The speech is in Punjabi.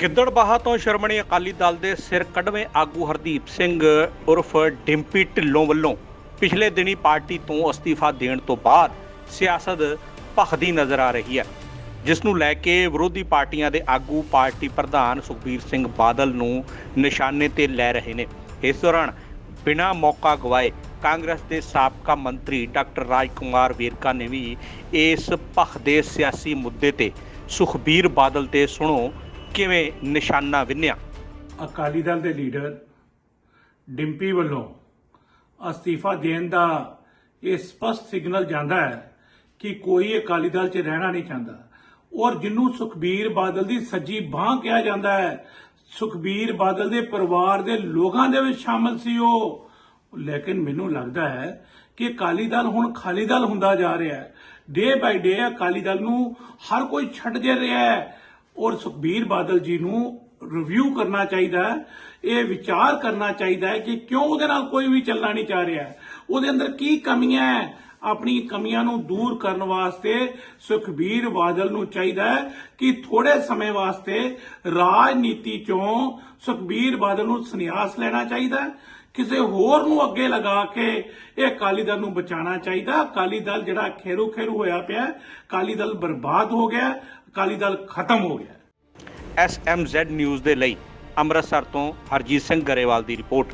ਗਿੱਦੜਬਾਹਾ ਤੋਂ ਸ਼੍ਰੋਮਣੀ ਅਕਾਲੀ ਦਲ ਦੇ ਸਿਰ ਕੱਢਵੇਂ ਆਗੂ ਹਰਦੀਪ ਸਿੰਘ ਉਰਫ ਡਿੰਪੀ ਢਿੱਲੋਂ ਵੱਲੋਂ ਪਿਛਲੇ ਦਿਨੀ ਪਾਰਟੀ ਤੋਂ ਅਸਤੀਫਾ ਦੇਣ ਤੋਂ ਬਾਅਦ ਸਿਆਸਤ ਭਖਦੀ ਨਜ਼ਰ ਆ ਰਹੀ ਹੈ, ਜਿਸ ਨੂੰ ਲੈ ਕੇ ਵਿਰੋਧੀ ਪਾਰਟੀਆਂ ਦੇ ਆਗੂ ਪਾਰਟੀ ਪ੍ਰਧਾਨ ਸੁਖਬੀਰ ਸਿੰਘ ਬਾਦਲ ਨੂੰ ਨਿਸ਼ਾਨੇ ਤੇ ਲੈ ਰਹੇ ਨੇ। ਇਸ ਦੌਰਾਨ ਬਿਨਾਂ ਮੌਕਾ ਗਵਾਏ ਕਾਂਗਰਸ ਦੇ ਸਾਬਕਾ ਮੰਤਰੀ ਡਾਕਟਰ ਰਾਜਕੁਮਾਰ ਵੇਰਕਾ ਨੇ ਵੀ ਇਸ ਭਖਦੇ ਸਿਆਸੀ ਮੁੱਦੇ ਤੇ ਸੁਖਬੀਰ ਬਾਦਲ ਤੇ ਸੁਣੋ ਕਿਵੇਂ ਨਿਸ਼ਾਨਾ ਵਿੰਨਿਆ? ਅਕਾਲੀ ਦਲ ਦੇ ਲੀਡਰ ਡਿੰਪੀ ਵੱਲੋਂ ਅਸਤੀਫਾ ਦੇਣ ਦਾ ਇਹ ਸਪਸ਼ਟ ਸਿਗਨਲ ਜਾਂਦਾ ਹੈ ਕਿ ਕੋਈ ਅਕਾਲੀ ਦਲ 'ਚ ਰਹਿਣਾ ਨਹੀਂ ਚਾਹੁੰਦਾ। ਔਰ ਜਿਹਨੂੰ ਸੁਖਬੀਰ ਬਾਦਲ ਦੀ ਸੱਜੀ ਬਾਹ ਕਿਹਾ ਜਾਂਦਾ ਹੈ, ਸੁਖਬੀਰ ਬਾਦਲ ਦੇ ਪਰਿਵਾਰ ਦੇ ਲੋਕਾਂ ਦੇ ਵਿੱਚ ਸ਼ਾਮਲ ਸੀ ਉਹ। ਲੇਕਿਨ ਮੈਨੂੰ ਲੱਗਦਾ ਹੈ ਕਿ ਅਕਾਲੀ ਦਲ ਹੁਣ ਖਾਲੀ ਦਲ ਹੁੰਦਾ ਜਾ ਰਿਹਾ ਹੈ। ਡੇ ਬਾਈ ਡੇ ਅਕਾਲੀ ਦਲ ਨੂੰ ਹਰ ਕੋਈ ਛੱਡ ਦੇ ਰਿਹਾ ਹੈ। ਔਰ ਸੁਖਬੀਰ ਬਾਦਲ ਜੀ ਨੂੰ ਰਿਵਿਊ ਕਰਨਾ ਚਾਹੀਦਾ ਹੈ, ਇਹ ਵਿਚਾਰ ਕਰਨਾ ਚਾਹੀਦਾ ਹੈ ਕਿ ਕਿਉਂ ਉਹਦੇ ਨਾਲ ਕੋਈ ਵੀ ਚੱਲਣਾ ਨਹੀਂ ਚਾਹ ਰਿਹਾ। ਉਹਦੇ ਅੰਦਰ ਕੀ ਕਮੀਆਂ ਹੈ? ਆਪਣੀ ਕਮੀਆਂ ਨੂੰ ਦੂਰ ਕਰਨ ਵਾਸਤੇ ਸੁਖਬੀਰ ਬਾਦਲ ਨੂੰ ਚਾਹੀਦਾ ਹੈ ਕਿ ਥੋੜੇ ਸਮੇਂ ਵਾਸਤੇ ਰਾਜਨੀਤੀ ਚੋਂ ਸੁਖਬੀਰ ਬਾਦਲ ਨੂੰ ਸੰਨਿਆਸ ਲੈਣਾ ਚਾਹੀਦਾ ਹੈ। ਕਿਸੇ ਹੋਰ ਨੂੰ ਅੱਗੇ ਲਗਾ ਕੇ ਇਹ ਅਕਾਲੀ ਦਲ ਨੂੰ ਬਚਾਉਣਾ ਚਾਹੀਦਾ ਅਕਾਲੀ ਦਲ ਜਿਹੜਾ ਖੇਰੂ ਖੇਰੂ ਹੋਇਆ ਪਿਆ ਅਕਾਲੀ ਦਲ ਬਰਬਾਦ ਹੋ ਗਿਆ ਅਕਾਲੀ ਦਲ ਖਤਮ ਹੋ ਗਿਆ ਹੈ। ਐਸਐਮਜ਼ੈਡ ਨਿਊਜ਼ ਦੇ ਲਈ ਅੰਮ੍ਰਿਤਸਰ ਤੋਂ ਹਰਜੀਤ ਸਿੰਘ ਗਰੇਵਾਲ ਦੀ ਰਿਪੋਰਟ।